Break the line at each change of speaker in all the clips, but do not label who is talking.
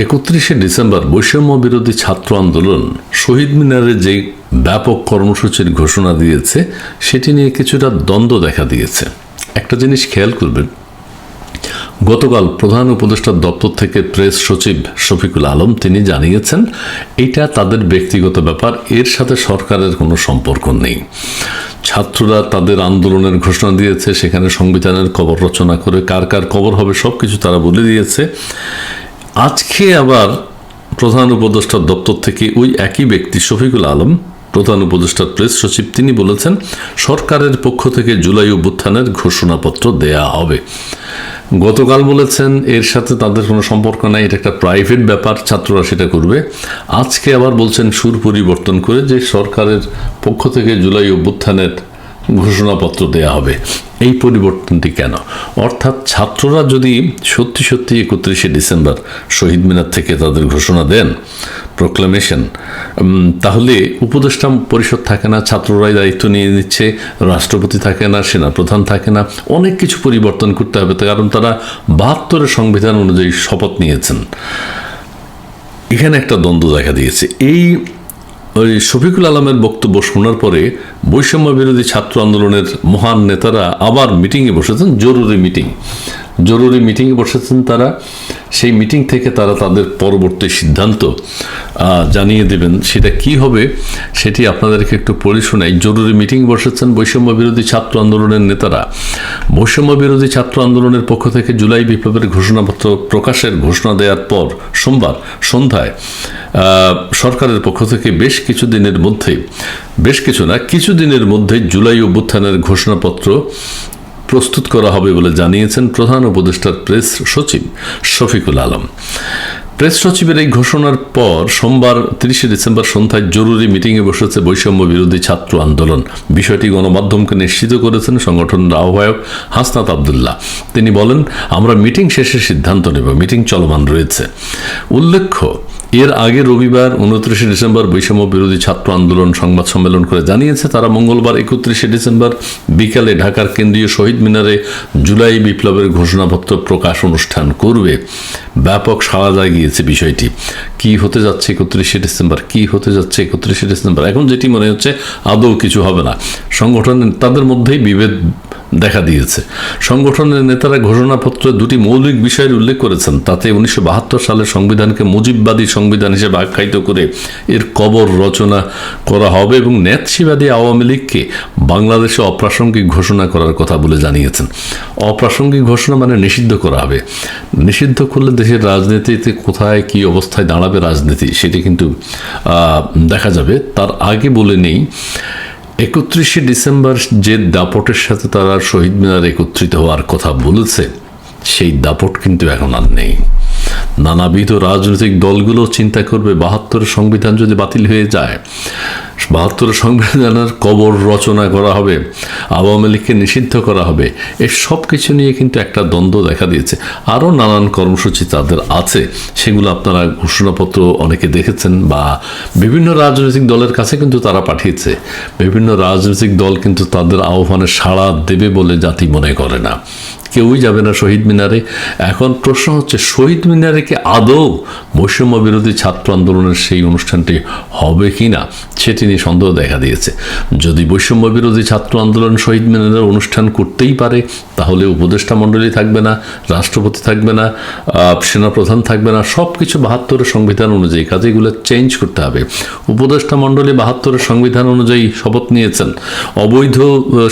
একত্রিশে ডিসেম্বর বৈষম্য বিরোধী ছাত্র আন্দোলন শহীদ মিনারে যে ব্যাপক কর্মসূচির ঘোষণা দিয়েছে, সেটি নিয়ে কিছুটা দ্বন্দ্ব দেখা দিয়েছে। একটা জিনিস খেয়াল করবেন, গতকাল প্রধান উপদেষ্টার দপ্তর থেকে প্রেস সচিব শফিকুল আলম তিনি জানিয়েছেন, এটা তাদের ব্যক্তিগত ব্যাপার, এর সাথে সরকারের কোনো সম্পর্ক নেই। ছাত্ররা তাদের আন্দোলনের ঘোষণা দিয়েছে, সেখানে সংবিধানের কবর রচনা করে কার কার কবর হবে সব কিছু তারা বলে দিয়েছে। আজকে আবার প্রধান উপদেষ্টার দপ্তর থেকে ওই একই ব্যক্তি, শফিকুল আলম, প্রধান উপদেষ্টার প্রেস সচিব, তিনি বলেছেন, সরকারের পক্ষ থেকে জুলাই অভ্যুত্থানের ঘোষণাপত্র দেয়া হবে। গতকাল বলেছেন, এর সাথে তাদের কোনো সম্পর্ক নাই, এটা একটা প্রাইভেট ব্যাপার, ছাত্ররা সেটা করবে। আজকে আবার বলছেন, সুর পরিবর্তন করে যে সরকারের পক্ষ থেকে জুলাই অভ্যুত্থানের ঘোষণাপত্র দেয়া হবে। এই পরিবর্তনটি কেন? অর্থাৎ ছাত্ররা যদি সত্যি সত্যি একত্রিশে ডিসেম্বর শহীদ মিনার থেকে তাদের ঘোষণা দেন প্রোক্লামেশন তাহলে উপদেষ্টা পরিষদ থাকে না, ছাত্ররাই দায়িত্ব নিয়ে নিচ্ছে, রাষ্ট্রপতি থাকে না, সেনাপ্রধান থাকে না, অনেক কিছু পরিবর্তন করতে হবে। কারণ তারা বাহাত্তরের সংবিধান অনুযায়ী শপথ নিয়েছেন। এখানে একটা দ্বন্দ্ব দেখা দিয়েছে। এই ওই শফিকুল আলমের বক্তব্য শোনার পরে বৈষম্য বিরোধী ছাত্র আন্দোলনের মহান নেতারা আবার মিটিংয়ে বসেছেন, জরুরি মিটিং। জরুরি মিটিংয়ে বসেছেন তারা। সেই মিটিং থেকে তারা তাদের পরবর্তী সিদ্ধান্ত জানিয়ে দেবেন। সেটা কি হবে সেটি আপনাদেরকে একটু পড়ে শোনাই। জরুরি মিটিং বসেছেন বৈষম্য বিরোধী ছাত্র আন্দোলনের নেতারা। বৈষম্য বিরোধী ছাত্র আন্দোলনের পক্ষ থেকে জুলাই বিপ্লবের ঘোষণাপত্র প্রকাশের ঘোষণা দেওয়ার পর সোমবার সন্ধ্যায় সরকারের পক্ষ থেকে বেশ কিছু দিনের মধ্যেই, বেশ কিছু না কিছু দিনের মধ্যে জুলাই অভ্যুত্থানের ঘোষণাপত্র প্রস্তুত করা হবে বলে জানিয়েছেন প্রধান উপদেষ্টার প্রেস সচিব শফিকুল আলম। প্রেস সচিবের এই ঘোষণার পর সোমবার তিরিশে ডিসেম্বর সন্ধ্যায় জরুরি মিটিংয়ে বসেছে বৈষম্য বিরোধী ছাত্র আন্দোলন। বিষয়টি গণমাধ্যমকে নিশ্চিত করেছেন সংগঠনের আহ্বায়ক হাসনাত আবদুল্লাহ। তিনি বলেন, আমরা মিটিং শেষে সিদ্ধান্ত নেব, মিটিং চলমান রয়েছে। উল্লেখ্য এর আগে রবিবার উনত্রিশে ডিসেম্বর বৈষম্য বিরোধী ছাত্র আন্দোলন সংবাদ সম্মেলন করে জানিয়েছে, তারা মঙ্গলবার একত্রিশে ডিসেম্বর বিকালে ঢাকার কেন্দ্রীয় শহীদ মিনারে জুলাই বিপ্লবের ঘোষণাপত্র প্রকাশ অনুষ্ঠান করবে। ব্যাপক সাড়া জাগিয়েছে বিষয়টি। কি হতে যাচ্ছে একত্রিশে ডিসেম্বর? কি হতে যাচ্ছে একত্রিশে ডিসেম্বর? এখন যেটি মনে হচ্ছে, আদৌ কিছু হবে না। সংগঠনের, তাদের মধ্যেই বিভেদ দেখা দিয়েছে। সংগঠনের নেতারা ঘোষণাপত্রে দুটি মৌলিক বিষয়ের উল্লেখ করেছেন। তাতে উনিশশো বাহাত্তর সালের সংবিধানকে মুজিববাদী সংবিধান হিসেবে আখ্যায়িত করে এর কবর রচনা করা হবে এবং ন্যাতসিবাদী আওয়ামী লীগকে বাংলাদেশে অপ্রাসঙ্গিক ঘোষণা করার কথা বলে জানিয়েছেন। অপ্রাসঙ্গিক ঘোষণা মানে নিষিদ্ধ করা হবে। নিষিদ্ধ করলে দেশের রাজনীতিতে কোথায় কি অবস্থায় দাঁড়াবে রাজনীতি সেটি কিন্তু দেখা যাবে। তার আগে বলে নেই একত্রিশে ডিসেম্বর যে দাপটের সাথে তারা শহীদ মিনার একত্রিত হওয়ার কথা বলেছে, সেই দাপট কিন্তু এখন আর নেই। নানাবিধ রাজনৈতিক দলগুলো চিন্তা করবে, বাহাত্তরের সংবিধান যদি বাতিল হয়ে যায় বাহাত্তরের সংবিধানের কবর রচনা করা হবে, আওয়ামী লীগকে নিষিদ্ধ করা হবে এই সব কিছু নিয়ে কিন্তু একটা দ্বন্দ্ব দেখা দিয়েছে। আরও নানান কর্মসূচি তাদের আছে, সেগুলো আপনারা ঘোষণাপত্র অনেকে দেখেছেন বা বিভিন্ন রাজনৈতিক দলের কাছে কিন্তু তারা পাঠিয়েছে। বিভিন্ন রাজনৈতিক দল কিন্তু তাদের আহ্বানে সাড়া দেবে বলে জাতি মনে করে না। কেউই যাবে না শহীদ মিনারে। এখন প্রশ্ন হচ্ছে, শহীদ মিনারে কি আদৌ বৈষম্য বিরোধী ছাত্র আন্দোলনের সেই অনুষ্ঠানটি হবে কি না সেটি নিয়ে সন্দেহ দেখা দিয়েছে। যদি বৈষম্য বিরোধী ছাত্র আন্দোলন শহীদ মিনারের অনুষ্ঠান করতেই পারে, তাহলে উপদেষ্টা মণ্ডলী থাকবে না, রাষ্ট্রপতি থাকবে না সেনাপ্রধান থাকবে না সব কিছু বাহাত্তরের সংবিধান অনুযায়ী কাজে এগুলো চেঞ্জ করতে হবে। উপদেষ্টা মণ্ডলী বাহাত্তরের সংবিধান অনুযায়ী শপথ নিয়েছেন। অবৈধ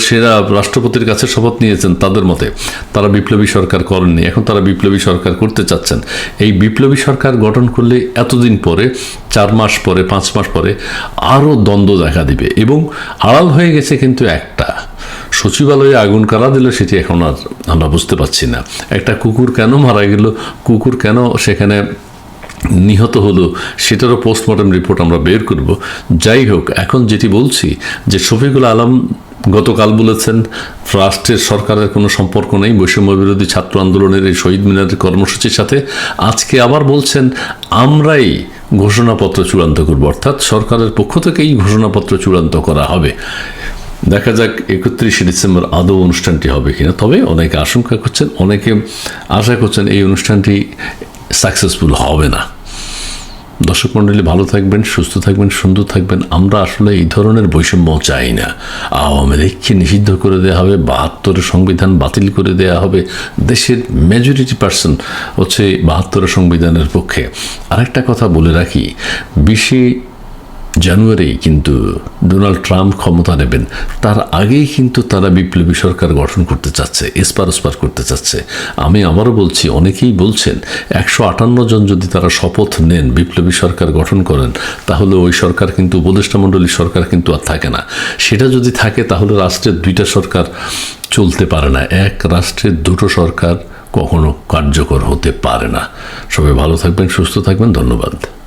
সেরা রাষ্ট্রপতির কাছে শপথ নিয়েছেন তাদের মতে। তারা বিপ্লবী সরকার করেননি। এখন তারা বিপ্লবী সরকার করতে চাচ্ছেন। এই বিপ্লবী সরকার গঠন করলে এতদিন পরে, চার মাস পরে, পাঁচ মাস পরে আরও দ্বন্দ্ব দেখা দিবে এবং আড়াল হয়ে গেছে কিন্তু একটা। সচিবালয়ে আগুন কারা দিল সেটি এখন আর আমরা বুঝতে পারছি না। একটা কুকুর কেন মারা গেল? কুকুর কেন সেখানে নিহত হলো? সেটারও পোস্টমর্টম রিপোর্ট আমরা বের করব। যাই হোক, এখন যেটি বলছি যে শফিকুল আলম গতকাল বলেছেন, রাষ্ট্রের সরকারের কোনো সম্পর্ক নেই, বৈষম্য বিরোধী ছাত্র আন্দোলনের এই শহীদ মিনারের কর্মসূচির সাথে। আজকে আবার বলছেন, আমরাই ঘোষণাপত্র চূড়ান্ত করব, অর্থাৎ সরকারের পক্ষ থেকেই ঘোষণাপত্র চূড়ান্ত করা হবে। দেখা যাক, একত্রিশে ডিসেম্বর আদৌ অনুষ্ঠানটি হবে কিনা। তবে অনেকে আশঙ্কা করছেন, অনেকে আশা করছেন এই অনুষ্ঠানটি সাকসেসফুল হবে না। দর্শক মণ্ডলী ভালো থাকবেন, সুস্থ থাকবেন, সুন্দর থাকবেন। আমরা আসলে এই ধরনের বৈষম্য চাই না। আওয়ামী লীগকে নিষিদ্ধ করে দেওয়া হবে বাহাত্তরের সংবিধান বাতিল করে দেওয়া হবে। দেশের মেজরিটি পার্সন হচ্ছে বাহাত্তরের সংবিধানের পক্ষে। আরেকটা কথা বলে রাখি, বিশে জানুয়ারি কিন্তু ডোনাল্ড ট্রাম্প ক্ষমতা নেবেন, তার আগেই কিন্তু তারা বিপ্লবী সরকার গঠন করতে চাচ্ছে, এসপার ওসপার করতে চাচ্ছে। আমি আবারও বলছি, অনেকেই বলছেন, একশো আটান্ন জন যদি তারা শপথ নেন, বিপ্লবী সরকার গঠন করেন, তাহলে ওই সরকার কিন্তু, উপদেষ্টা মণ্ডলী সরকার কিন্তু আর থাকে না। সেটা যদি থাকে, তাহলে রাষ্ট্রের দুইটা সরকার চলতে পারে না। এক রাষ্ট্রের দুটো সরকার কখনো কার্যকর হতে পারে না। সবাই ভালো থাকবেন, সুস্থ থাকবেন, ধন্যবাদ।